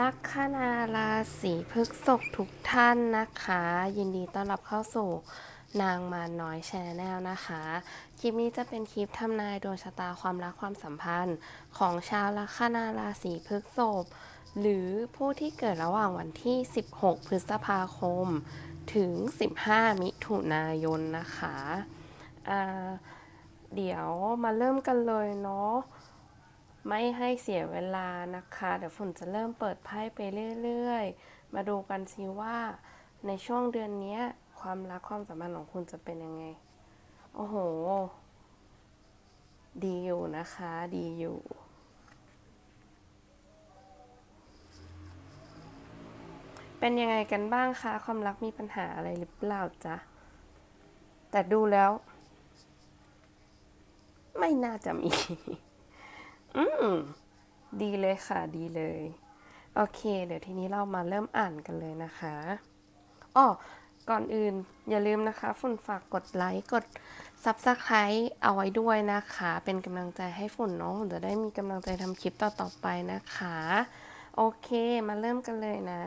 ลัคนาราศีพฤษภทุกท่านนะคะ ยินดีต้อนรับเข้าสู่นางมาน้อยแชนแนลนะคะ คลิปนี้จะเป็นคลิปทำนายดวงชะตาความรักความสัมพันธ์ ของชาวลัคนาราศีพฤษภหรือผู้ที่เกิดระหว่างวันที่ 16 พฤษภาคม ถึง 15 มิถุนายนนะคะ เดี๋ยวมาเริ่มกันเลยเนาะ ไม่ให้เสียเวลานะคะ เดี๋ยวฝนจะเริ่มเปิดไพ่ไปเรื่อยๆ มาดูกันซิว่าในช่วงเดือนนี้ความรักความสัมพันธ์ของคุณจะเป็นยังไง โอ้โห ดีอยู่นะคะ ดีอยู่เป็นยังไงกันบ้างคะความรักมีปัญหาอะไรหรือเปล่าจ๊ะ แต่ดูแล้ว ไม่น่าจะมี อืมดีเลยค่ะดีเลย โอเค เดี๋ยวทีนี้เรามาเริ่มอ่านกันเลยนะคะอ้อก่อนอื่นอย่าลืมนะคะฝุ่นฝากกดไลค์กด Subscribe เอาไว้ด้วยนะคะ เป็นกำลังใจให้ฝุ่นเนาะฝนจะได้มีกำลังใจทำคลิปต่อๆไปนะคะ โอเคมาเริ่มกันเลยนะ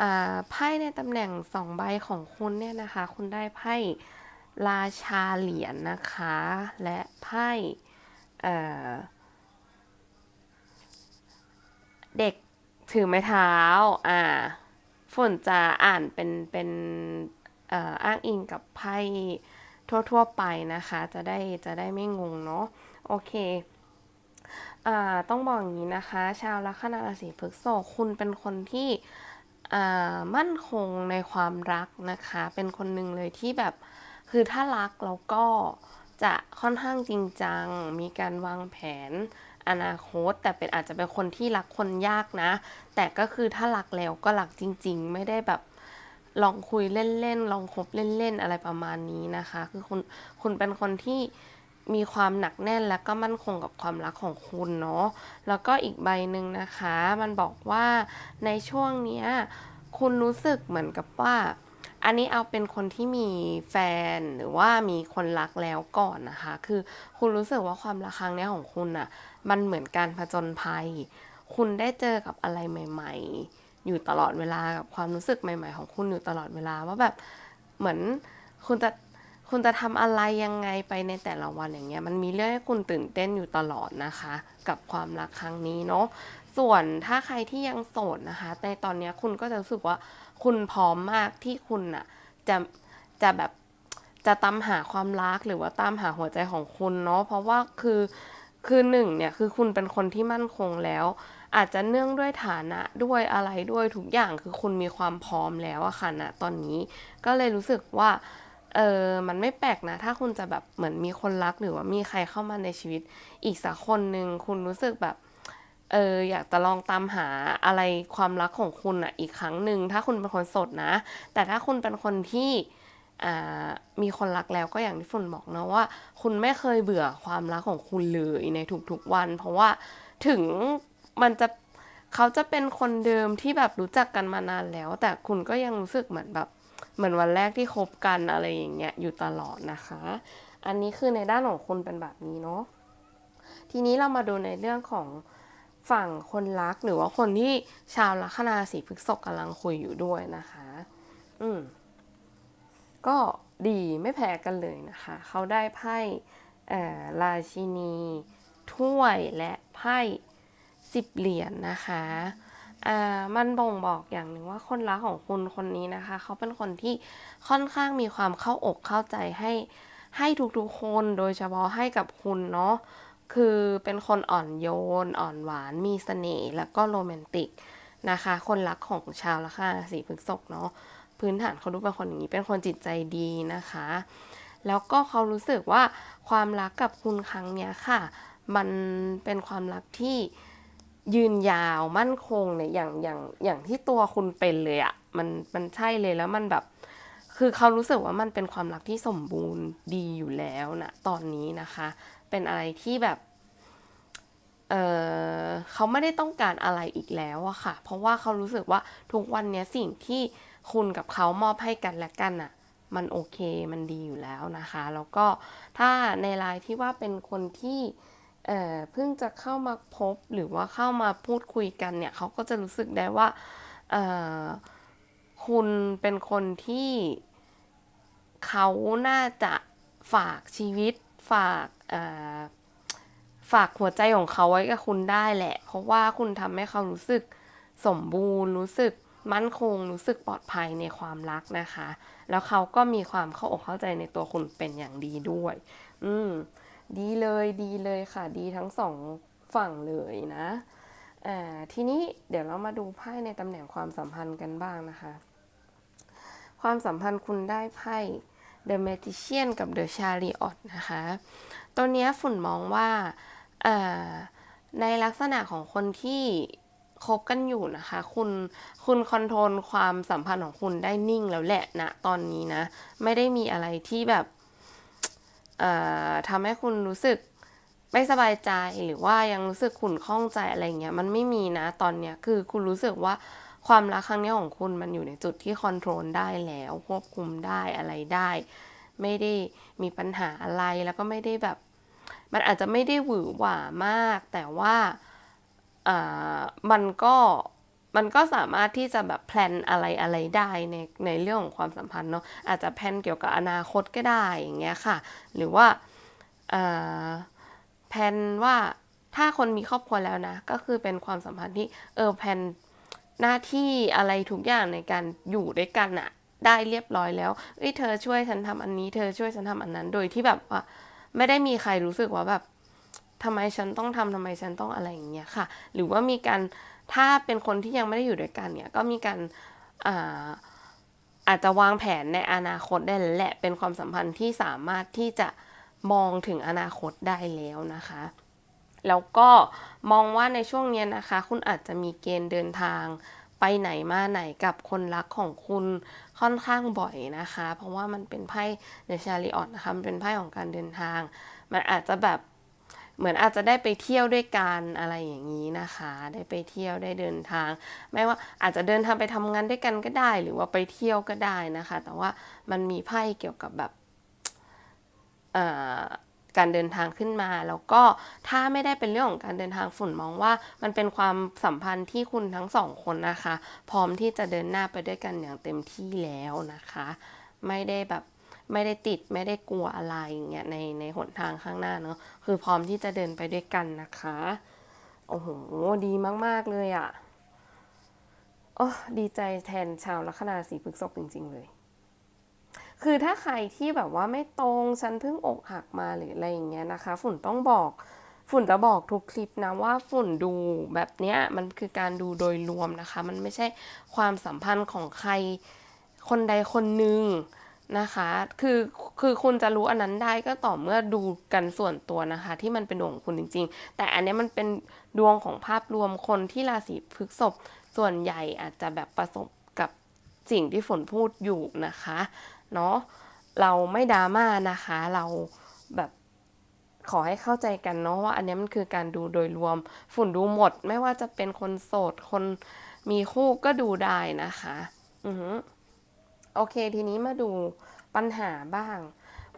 อ่าไพ่ในตำแหน่งสองใบของคุณเนี่ยนะคะ คุณได้ไพ่ราชาเหรียญนะคะ และไพ่เอ่อเด็ก ถือไม้เท้า อ่า ฝนจะอ่านเป็นเป็นอ่ออ้างอิงกับไพ่ทั่ว ๆ ไปนะคะ จะได้จะได้ไม่งงเนาะ โอเคอ่าต้องบอกอย่างนี้นะคะ ชาวลัคนาราศีพฤษภคุณเป็นคนที่อ่ามั่นคงในความรักนะคะ เป็นคนหนึ่งเลยที่แบบคือถ้ารักแล้วก็จะค่อนข้างจริงจัง มีการวางแผน อนาคต แต่เป็นอาจจะเป็นคนที่รักคนยากนะ แต่ก็คือถ้ารักแล้วก็รักจริง ๆ ไม่ได้แบบลองคุยเล่นๆ ลองคบเล่นๆ อะไรประมาณนี้นะคะ คือคุณคุณเป็นคนที่มีความหนักแน่นและก็มั่นคงกับความรักของคุณเนาะ แล้วก็อีกใบหนึ่งนะคะ มันบอกว่าในช่วงเนี้ยคุณรู้สึกเหมือนกับว่า อันนี้เอาเป็นคนที่มีแฟนหรือว่ามีคนรักแล้วก่อนนะคะ คือคุณรู้สึกว่าความรักครั้งนี้ของคุณอะ มันเหมือนการผจญภัย คุณได้เจอกับอะไรใหม่ ๆ อยู่ตลอดเวลากับความรู้สึกใหม่ ๆ ของคุณอยู่ตลอดเวลาว่าแบบเหมือนคุณจะคุณจะทำอะไรยังไงไปในแต่ละวันอย่างเงี้ย มันมีเรื่องให้คุณตื่นเต้นอยู่ตลอดนะคะ กับความรักครั้งนี้เนาะส่วนถ้าใครที่ยังโสดนะคะในตอนนี้คุณก็จะรู้สึกว่าคุณพร้อมมากที่คุณน่ะจะจะแบบจะตามหาความรักหรือว่าตามหาหัวใจของคุณเนาะเพราะว่าคือ คือหนึ่งเนี่ยคือคุณเป็นคนที่มั่นคงแล้ว อาจจะเนื่องด้วยฐานะด้วยอะไรด้วยทุกอย่างคือคุณมีความพร้อมแล้วอะค่ะณตอนนี้ก็เลยรู้สึกว่าเออมันไม่แปลกนะ ถ้าคุณจะแบบเหมือนมีคนรักหรือว่ามีใครเข้ามาในชีวิต อีกสักคนหนึ่งคุณรู้สึกแบบเอออยากจะลองตามหาอะไรความรักของคุณอะอีกครั้งหนึ่งถ้าคุณเป็นคนโสดนะ แต่ถ้าคุณเป็นคนที่ มีคนรักแล้วก็อย่างที่ฝุ่นบอกนะว่า คุณไม่เคยเบื่อความรักของคุณเลยในทุกๆวัน เพราะว่าถึงมันจะเขาจะเป็นคนเดิมที่แบบรู้จักกันมานานแล้ว แต่คุณก็ยังรู้สึกเหมือนแบบเหมือนวันแรกที่คบกันอะไรอย่างเงี้ยอยู่ตลอดนะคะ อันนี้คือในด้านของคุณเป็นแบบนี้เนาะทีนี้เรามาดูในเรื่องของฝั่งคนรักหรือว่าคนที่ชาวลัคนาราศีพฤษภกำลังคุยอยู่ด้วยนะคะ อืม ก็ดีไม่แพ้กันเลยนะคะ เขาได้ไพ่ราชินี ถ้วยและไพ่สิบเหรียญนะคะมันบ่งบอกอย่างหนึ่งว่าคนรักของคุณคนนี้นะคะ เขาเป็นคนที่ค่อนข้างมีความเข้าอกเข้าใจให้ให้ทุกๆคนโดยเฉพาะให้กับคุณเนาะคือเป็นคนอ่อนโยน อ่อนหวานมีเสน่ห์แล้วก็โรแมนติกนะคะ คนรักของชาวลัคนาราศีพฤษภเนาะ พื้นฐานเขาดูเป็นคนอย่างนี้ เป็นคนจิตใจดีนะคะ แล้วก็เขารู้สึกว่าความรักกับคุณครั้งเนี้ยค่ะ มันเป็นความรักที่ยืนยาวมั่นคงเนี่ยอย่างอย่างอย่างที่ตัวคุณเป็นเลยอะ่ะมันมันใช่เลยแล้วมันแบบ คือเขารู้สึกว่ามันเป็นความรักที่สมบูรณ์ดีอยู่แล้วนะตอนนี้นะคะ เป็นอะไรที่แบบเออเขาไม่ได้ต้องการอะไรอีกแล้วอะค่ะ เพราะว่าเขารู้สึกว่าทุกวันเนี้ยสิ่งที่ คุณกับเขามอบให้กันและกันอะมันโอเคมันดีอยู่แล้วนะคะ แล้วก็ถ้าในรายที่ว่าเป็นคนที่เออเพิ่งจะเข้ามาพบหรือว่าเข้ามาพูดคุยกันเนี่ยเขาก็จะรู้สึกได้ว่าเออคุณเป็นคนที่เขาน่าจะฝากชีวิตฝากเออฝากหัวใจของเขาไว้กับคุณได้แหละ เพราะว่าคุณทำให้เขารู้สึกสมบูรณ์รู้สึก มั่นคงรู้สึกปลอดภัยในความรักนะคะ แล้วเขาก็มีความเข้าอกเข้าใจในตัวคุณเป็นอย่างดีด้วย อืม ดีเลยดีเลยค่ะ ดีทั้งสองฝั่งเลยนะอ่าทีนี้เดี๋ยวเรามาดูไพ่ในตำแหน่งความสัมพันธ์กันบ้างนะคะ ความสัมพันธ์คุณได้ไพ่ The Magician กับ The Chariot นะคะ ตัวเนี้ยฝุ่นมองว่าอ่อในลักษณะของคนที่ คบกันอยู่นะคะ คุณคุณคอนโทรลความสัมพันธ์ของคุณได้นิ่งแล้วแหละนะตอนนี้นะ ไม่ได้มีอะไรที่แบบเอ่อทำให้คุณรู้สึกไม่สบายใจหรือว่ายังรู้สึกขุ่นข้องใจอะไรเงี้ยมันไม่มีนะตอนเนี้ยคือคุณรู้สึกว่าความรักครั้งนี้ของคุณมันอยู่ในจุดที่คอนโทรลได้แล้วควบคุมได้อะไรได้ ไม่ได้มีปัญหาอะไรแล้วก็ไม่ได้แบบ มันอาจจะไม่ได้หวือหวามาก แต่ว่า มันก็มันก็สามารถที่จะแบบแพลนอะไรอะไรได้ในในเรื่องของความสัมพันธ์เนาะอาจจะแพลนเกี่ยวกับอนาคตก็ได้อย่างเงี้ยค่ะ หรือว่าแพลนว่าถ้าคนมีครอบครัวแล้วนะ ก็คือเป็นความสัมพันธ์ที่เออแพลนหน้าที่อะไรทุกอย่างในการอยู่ด้วยกันอะได้เรียบร้อยแล้วเอ้ยเธอช่วยฉันทำอันนี้ เธอช่วยฉันทำอันนั้น โดยที่แบบว่าไม่ได้มีใครรู้สึกว่าแบบ ทำไมฉันต้องทำทำไมฉันต้องอะไรอย่างเงี้ยค่ะ หรือว่ามีการถ้าเป็นคนที่ยังไม่ได้อยู่ด้วยกันเนี่ยก็มีการอ่าอาจจะวางแผนในอนาคตได้แหละเป็นความสัมพันธ์ที่สามารถที่จะมองถึงอนาคตได้แล้วนะคะ แล้วก็มองว่าในช่วงเนี้ยนะคะ คุณอาจจะมีเกณฑ์เดินทางไปไหนมาไหนกับคนรักของคุณค่อนข้างบ่อยนะคะ เพราะว่ามันเป็นไพ่เดชาริออตนะคะมันเป็นไพ่ของการเดินทาง มันอาจจะแบบ เหมือนอาจจะได้ไปเที่ยวด้วยกันอะไรอย่างนี้นะคะ ได้ไปเที่ยวได้เดินทาง ไม่ว่าอาจจะเดินทางไปทำงานด้วยกันก็ได้ หรือว่าไปเที่ยวก็ได้นะคะ แต่ว่ามันมีไพ่เกี่ยวกับแบบการเดินทางขึ้นมา แล้วก็ถ้าไม่ได้เป็นเรื่องของการเดินทางฝุ่นมองว่า มันเป็นความสัมพันธ์ที่คุณทั้งสองคนนะคะ พร้อมที่จะเดินหน้าไปด้วยกันอย่างเต็มที่แล้วนะคะ ไม่ได้แบบ ไม่ได้ติดไม่ได้กลัวอะไรอย่างเงี้ยในในหนทางข้างหน้าเนาะคือพร้อมที่จะเดินไปด้วยกันนะคะโอ้โหดีมาก ๆ เลยอะ่ะโอ้ดีใจแทนชาวลัคนาสีพฤกษภจริง ๆ เลย คือถ้าใครที่แบบว่าไม่ตรงฉันเพิ่งอกหักมาหรืออะไรอย่างเงี้ยนะคะ ฝุ่นต้องบอกฝุ่นจะบอกทุกคลิปนะว่าฝุ่นดูแบบเนี้ยมันคือการดูโดยรวมนะคะ มันไม่ใช่ความสัมพันธ์ของใครคนใดคนหนึ่ง นะคะ คือคือคุณจะรู้อันนั้นได้ก็ต่อเมื่อดูกันส่วนตัวนะคะ ที่มันเป็นดวงของคุณจริง ๆ แต่อันนี้มันเป็นดวงของภาพรวมคนที่ราศีพฤษภส่วนใหญ่อาจจะแบบประสบกับสิ่งที่ฝนพูดอยู่นะคะเนาะเราไม่ดราม่านะคะ เราแบบขอให้เข้าใจกันเนาะว่าอันนี้มันคือการดูโดยรวม ฝุ่นดูหมด ไม่ว่าจะเป็นคนโสดคนมีคู่ก็ดูได้นะคะ อือหือ โอเค ทีนี้มาดูปัญหาบ้าง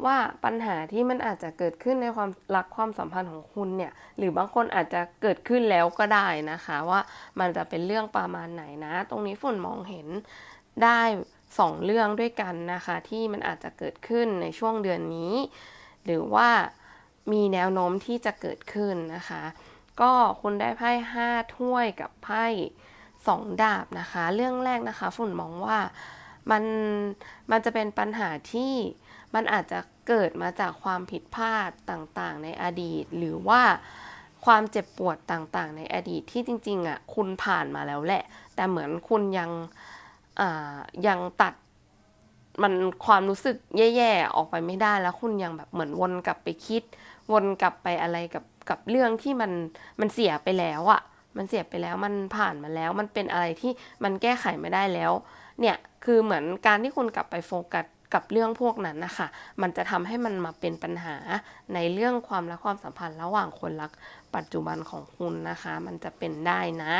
ว่าปัญหาที่มันอาจจะเกิดขึ้นในความรักความสัมพันธ์ของคุณเนี่ย หรือบางคนอาจจะเกิดขึ้นแล้วก็ได้นะคะ ว่ามันจะเป็นเรื่องประมาณไหนนะ ตรงนี้ฝนมองเห็นได้สองเรื่องด้วยกันนะคะ ที่มันอาจจะเกิดขึ้นในช่วงเดือนนี้ หรือว่ามีแนวโน้มที่จะเกิดขึ้นนะคะ ก็คุณได้ไพ่ห้าถ้วยกับไพ่สองดาบนะคะ เรื่องแรกนะคะ ฝุ่นมองว่า มันมันจะเป็นปัญหาที่มันอาจจะเกิดมาจากความผิดพลาดต่างๆ ในอดีต หรือว่าความเจ็บปวดต่างๆ ในอดีตที่จริงๆอะคุณผ่านมาแล้วแหละ แต่เหมือนคุณยังอ่ายังตัดมันความรู้สึกแย่ๆออกไปไม่ได้แล้วคุณยังแบบเหมือนวนกลับไปคิด วนกลับไปอะไรกับกับเรื่องที่มันมันเสียไปแล้วอะ่ะ มันเสียไปแล้วมันผ่านมาแล้ว มันเป็นอะไรที่มันแก้ไขไม่ได้แล้ว เนี่ยคือเหมือนการที่คุณกลับไปโฟกัสกับเรื่องพวกนั้นนะคะมันจะทำให้มันมาเป็นปัญหาในเรื่องความรักความสัมพันธ์ระหว่างคนรักปัจจุบันของคุณนะคะ มันจะเป็นได้นะ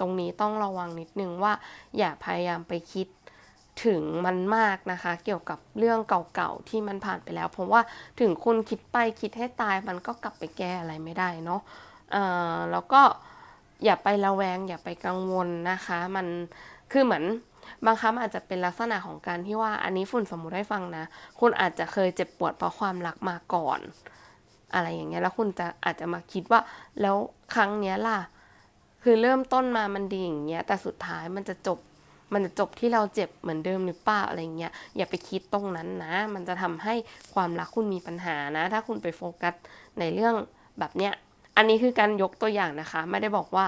ตรงนี้ต้องระวังนิดนึงว่า อย่าพยายามไปคิดถึงมันมากนะคะ เกี่ยวกับเรื่องเก่าๆที่มันผ่านไปแล้ว เพราะว่าถึงคุณคิดไปคิดให้ตายมันก็กลับไปแก้อะไรไม่ได้เนาะแล้วก็อย่าไประแวง อย่าไปกังวลนะคะ มันคือเหมือน บางครั้งอาจจะเป็นลักษณะของการที่ว่าอันนี้ฝุ่นสมมุติให้ฟังนะ คุณอาจจะเคยเจ็บปวดเพราะความรักมาก่อน อะไรอย่างเงี้ยแล้วคุณจะอาจจะมาคิดว่า แล้วครั้งเนี้ยล่ะ คือเริ่มต้นมามันดีอย่างเงี้ยแต่สุดท้ายมันจะจบมันจะจบที่เราเจ็บเหมือนเดิมหรือเปล่าอะไรเงี้ยอย่าไปคิดตรงนั้นนะ มันจะทำให้ความรักคุณมีปัญหานะ ถ้าคุณไปโฟกัสในเรื่องแบบเนี้ยอันนี้คือการยกตัวอย่างนะคะ ไม่ได้บอกว่า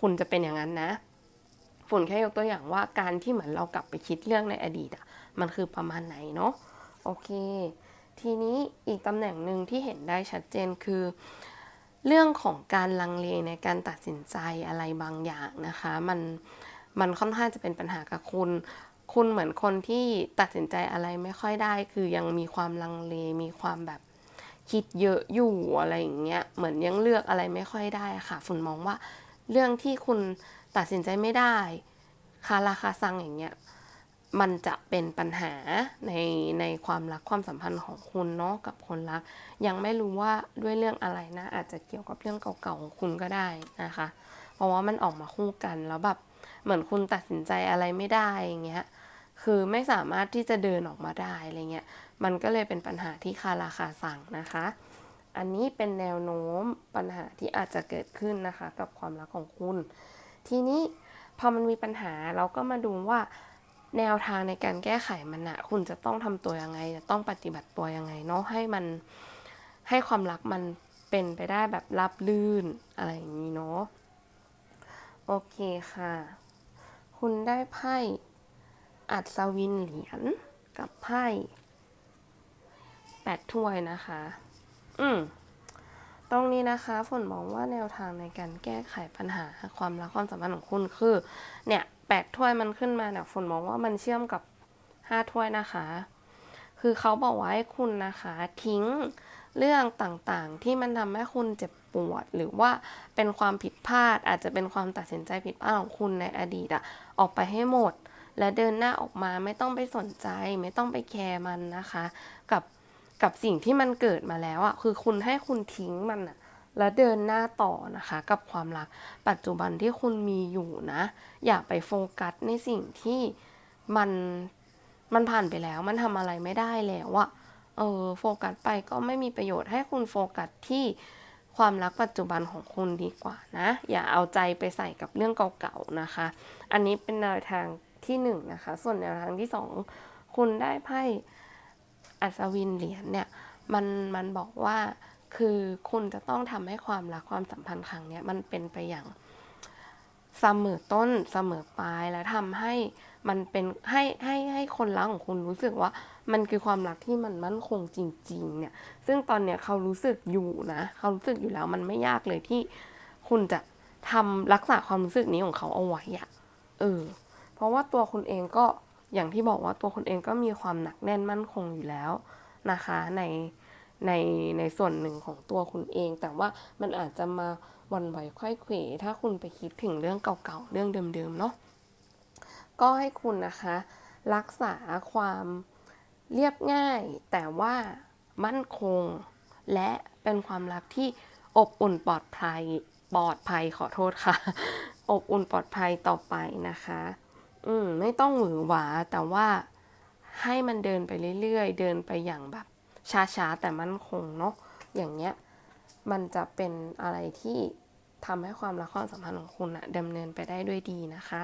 คุณจะเป็นอย่างนั้นนะ ฝุ่นแค่ยกตัวอย่างว่าการที่เหมือนเรากลับไปคิดเรื่องในอดีตอะมันคือประมาณไหนเนาะโอเค ทีนี้อีกตำแหน่งหนึ่งที่เห็นได้ชัดเจนคือ เรื่องของการลังเลในการตัดสินใจอะไรบางอย่างนะคะ มันมันค่อนข้างจะเป็นปัญหากับคุณ คุณเหมือนคนที่ตัดสินใจอะไรไม่ค่อยได้ คือยังมีความลังเลมีความแบบคิดเยอะอยู่อะไรอย่างเงี้ยเหมือนยังเลือกอะไรไม่ค่อยได้ค่ะฝุ่นมองว่าเรื่องที่คุณ ตัดสินใจไม่ได้ คาราคาซังอย่างเงี้ย มันจะเป็นปัญหาในในความรักความสัมพันธ์ของคุณเนาะกับคนรัก ยังไม่รู้ว่าด้วยเรื่องอะไรนะ อาจจะเกี่ยวกับเรื่องเก่าๆของคุณก็ได้นะคะ เพราะว่ามันออกมาคู่กันแล้วแบบเหมือนคุณตัดสินใจอะไรไม่ได้อย่างเงี้ยคือไม่สามารถที่จะเดินออกมาได้อะไรเงี้ย มันก็เลยเป็นปัญหาที่คาราคาสั่งนะคะ อันนี้เป็นแนวโน้มปัญหาที่อาจจะเกิดขึ้นนะคะ กับความรักของคุณ ทีนี้พอมันมีปัญหาเราก็มาดูว่าแนวทางในการแก้ไขมันอะคุณจะต้องทำตัวยังไง จะต้องปฏิบัติตัวยังไงเนาะให้มันให้ความรักมันเป็นไปได้แบบรับลื่นอะไรอย่างนี้เนาะโอเคค่ะ คุณได้ไพ่อัศวินเหรียญกับไพ่แปดถ้วยนะคะ อืม ตรงนี้นะคะฝนมองว่าแนวทางในการแก้ไขปัญหาความรักความสัมพันธ์ของคุณคือ เนี่ยแปดถ้วยมันขึ้นมาเนี่ยฝนมองว่ามันเชื่อมกับห้าถ้วยนะคะ คือเขาบอกว่าให้คุณนะคะ ทิ้งเรื่องต่างๆ ที่มันทำให้คุณเจ็บปวด หรือว่าเป็นความผิดพลาด อาจจะเป็นความตัดสินใจผิดพลาดของคุณในอดีตอะออกไปให้หมด และเดินหน้าออกมาไม่ต้องไปสนใจ ไม่ต้องไปแคร์มันนะคะ กับ กับสิ่งที่มันเกิดมาแล้วอะคือคุณให้คุณทิ้งมันอะแล้วเดินหน้าต่อนะคะ กับความรักปัจจุบันที่คุณมีอยู่นะ อย่าไปโฟกัสในสิ่งที่มันมันผ่านไปแล้ว มันทำอะไรไม่ได้แล้วอะเออโฟกัสไปก็ไม่มีประโยชน์ให้คุณโฟกัสที่ความรักปัจจุบันของคุณดีกว่านะ อย่าเอาใจไปใส่กับเรื่องเก่าๆนะคะ อันนี้เป็นแนวทางที่หนึ่งนะคะ ส่วนแนวทางที่สองคุณได้ไพ่ อัศวินเหรียญเนี่ยมันมันบอกว่าคือคุณจะต้องทำให้ความรักความสัมพันธ์ครั้งเนี้ยมันเป็นไปอย่างเสมอต้นเสมอปลายและทำให้มันเป็นให้ให้ให้คนรักของคุณรู้สึกว่ามันคือความรักที่มันมั่นคงจริง ๆ เนี่ย ซึ่งตอนเนี้ยเขารู้สึกอยู่นะเขารู้สึกอยู่แล้วมันไม่ยากเลยที่คุณจะทำรักษาความรู้สึกนี้ของเขาเอาไว้อะเออ เพราะว่าตัวคุณเองก็ อย่างที่บอกว่าตัวคุณเองก็มีความหนักแน่นมั่นคงอยู่แล้วนะคะในในในส่วนหนึ่งของตัวคุณเอง แต่ว่ามันอาจจะมาวันไหวไขว้เขวถ้าคุณไปคิดถึงเรื่องเก่าๆ เรื่องเดิมๆเนาะก็ให้คุณนะคะ รักษาความเรียบง่าย แต่ว่ามั่นคง และเป็นความรักที่อบอุ่นปลอดภัยปลอดภัยขอโทษค่ะ อบอุ่นปลอดภัยต่อไปนะคะ อืมไม่ต้องหวือหวาแต่ว่าให้มันเดินไปเรื่อยๆ เดินไปอย่างแบบช้าๆแต่มั่นคงเนาะอย่างเงี้ยมันจะเป็นอะไรที่ทำให้ความรักความสัมพันธ์ของคุณอะดำเนินไปได้ด้วยดีนะคะ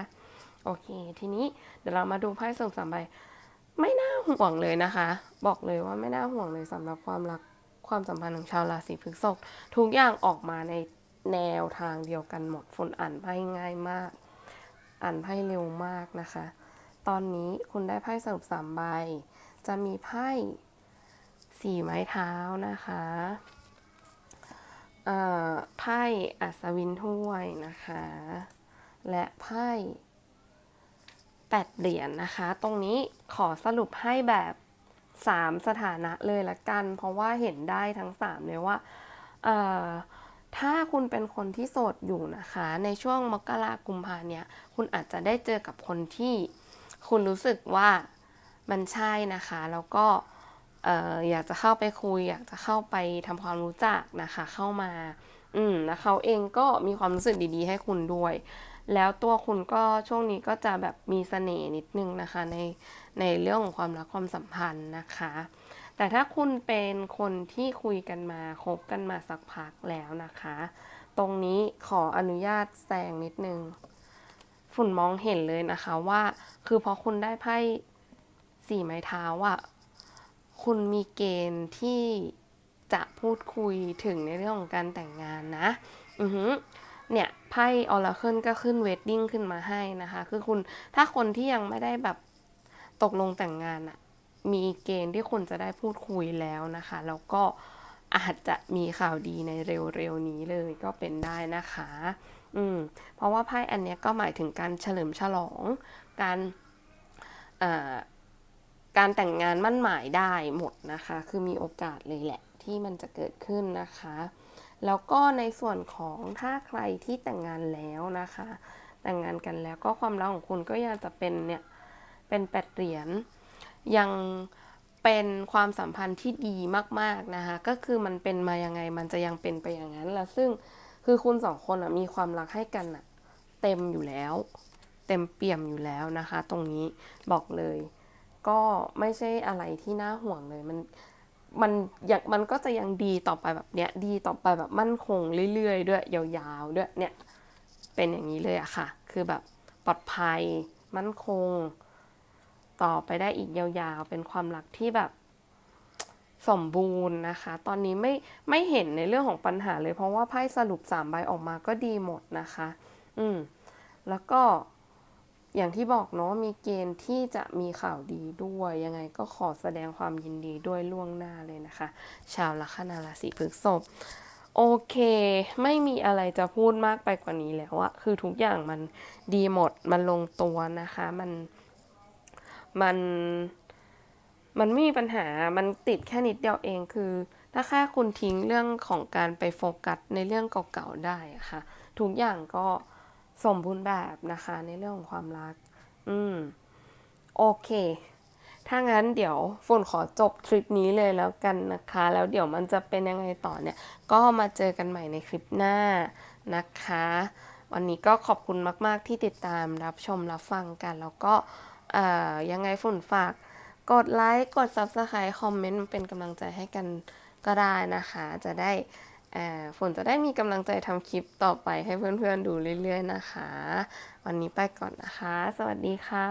โอเค ทีนี้เดี๋ยวเรามาดูไพ่ส่งสามใบไม่น่าห่วงเลยนะคะ บอกเลยว่าไม่น่าห่วงเลยสำหรับความรักความสัมพันธ์ของชาวราศีพฤษภทุกอย่างออกมาในแนวทางเดียวกันหมดฝนอ่านไพ่ง่ายมาก อ่านไพ่เร็วมากนะคะ ตอนนี้คุณได้ไพ่สรุปสามใบ จะมีไพ่สี่ไม้เท้านะคะไพ่อัศวินถ้วยนะคะ และไพ่แปดเหรียญนะคะ ตรงนี้ขอสรุปให้แบบสามสถานะเลยละกัน เพราะว่าเห็นได้ทั้งสามเลยว่าเอ่อ ถ้าคุณเป็นคนที่โสดอยู่นะคะ ในช่วงมกรากุมภาเนี่ย คุณอาจจะได้เจอกับคนที่ คุณรู้สึกว่ามันใช่นะคะ แล้วก็เอ่อยากจะเข้าไปคุย อยากจะเข้าไปทำความรู้จักนะคะ เข้ามา อืมแล้วเขาเองก็มีความรู้สึกดีๆ ให้คุณด้วย แล้วตัวคุณก็ช่วงนี้ก็จะแบบมีเสน่ห์นิดนึงนะคะ ในในเรื่องของความรักความสัมพันธ์นะคะ แต่ถ้าคุณเป็นคนที่คุยกันมาคบกันมาสักพักแล้วนะคะ ตรงนี้ขออนุญาตแซงนิดนึง ฝุ่นมองเห็นเลยนะคะว่า คือพอคุณได้ไพ่สี่ไม้เท้าอะคุณมีเกณฑ์ที่จะพูดคุยถึงในเรื่องของการแต่งงานนะ อือหือเนี่ยไพ่ออราเคิลก็ขึ้นเวดดิ้งขึ้นมาให้นะคะ คือคุณถ้าคนที่ยังไม่ได้แบบตกลงแต่งงานอะ มีเกณฑ์ที่คุณจะได้พูดคุยแล้วนะคะ แล้วก็อาจจะมีข่าวดีในเร็วๆนี้เลยก็เป็นได้นะคะ อืม เพราะว่าไพ่อันนี้ก็หมายถึงการเฉลิมฉลอง การเอ่อการแต่งงานมั่นหมายได้หมดนะคะ คือมีโอกาสเลยแหละที่มันจะเกิดขึ้นนะคะ แล้วก็ในส่วนของถ้าใครที่แต่งงานแล้วนะคะ แต่งงานกันแล้วก็ความรักของคุณก็ยังจะเป็นเนี่ย เป็นแปดเหรียญ ยังเป็นความสัมพันธ์ที่ดีมากๆนะคะ ก็คือมันเป็นมายังไงมันจะยังเป็นไปอย่างนั้นแล้วซึ่งคือคุณสองคนมีความรักให้กันอะเต็มอยู่แล้ว เต็มเปี่ยมอยู่แล้วนะคะ ตรงนี้บอกเลย ก็ไม่ใช่อะไรที่น่าห่วงเลยมันมันยังมันก็จะยังดีต่อไปแบบเนี้ยดีต่อไปแบบมั่นคงเรื่อยๆด้วยยาวๆด้วยเนี่ยเป็นอย่างนี้เลยอะค่ะ คือแบบปลอดภัยมั่นคง ต่อไปได้อีกยาวๆ เป็นความรักที่แบบสมบูรณ์นะคะ ตอนนี้ไม่ไม่เห็นในเรื่องของปัญหาเลย เพราะว่าไพ่สรุปสามใบออกมาก็ดีหมดนะคะ อืม แล้วก็อย่างที่บอกเนาะมีเกณฑ์ที่จะมีข่าวดีด้วย ยังไงก็ขอแสดงความยินดีด้วยล่วงหน้าเลยนะคะ ชาวลัคนาราศีพฤษภโอเค ไม่มีอะไรจะพูดมากไปกว่านี้แล้วอะคือทุกอย่างมันดีหมด มันลงตัวนะคะ มัน มันมันไม่มีปัญหา มันติดแค่นิดเดียวเองคือ ถ้าแค่คุณทิ้งเรื่องของการไปโฟกัสในเรื่องเก่าๆได้ะค่ะ ทุกอย่างก็สมบูรณ์แบบนะคะ ในเรื่องของความรัก อืม โอเค ถ้างั้นเดี๋ยวฝนขอจบคลิปนี้เลยแล้วกันนะคะ แล้วเดี๋ยวมันจะเป็นยังไงต่อเนี่ย ก็มาเจอกันใหม่ในคลิปหน้านะคะ วันนี้ก็ขอบคุณมาก ๆ ที่ติดตามรับชมรับฟังกัน แล้วก็ ยังไงฝุ่นฝาก กดไลค์ กด Subscribe คอมเมนต์เป็นกำลังใจให้กันก็ได้นะคะ จะได้ฝนจะได้มีกำลังใจทำคลิปต่อไปให้เพื่อนๆดูเรื่อยๆนะคะ วันนี้ไปก่อนนะคะ สวัสดีค่ะ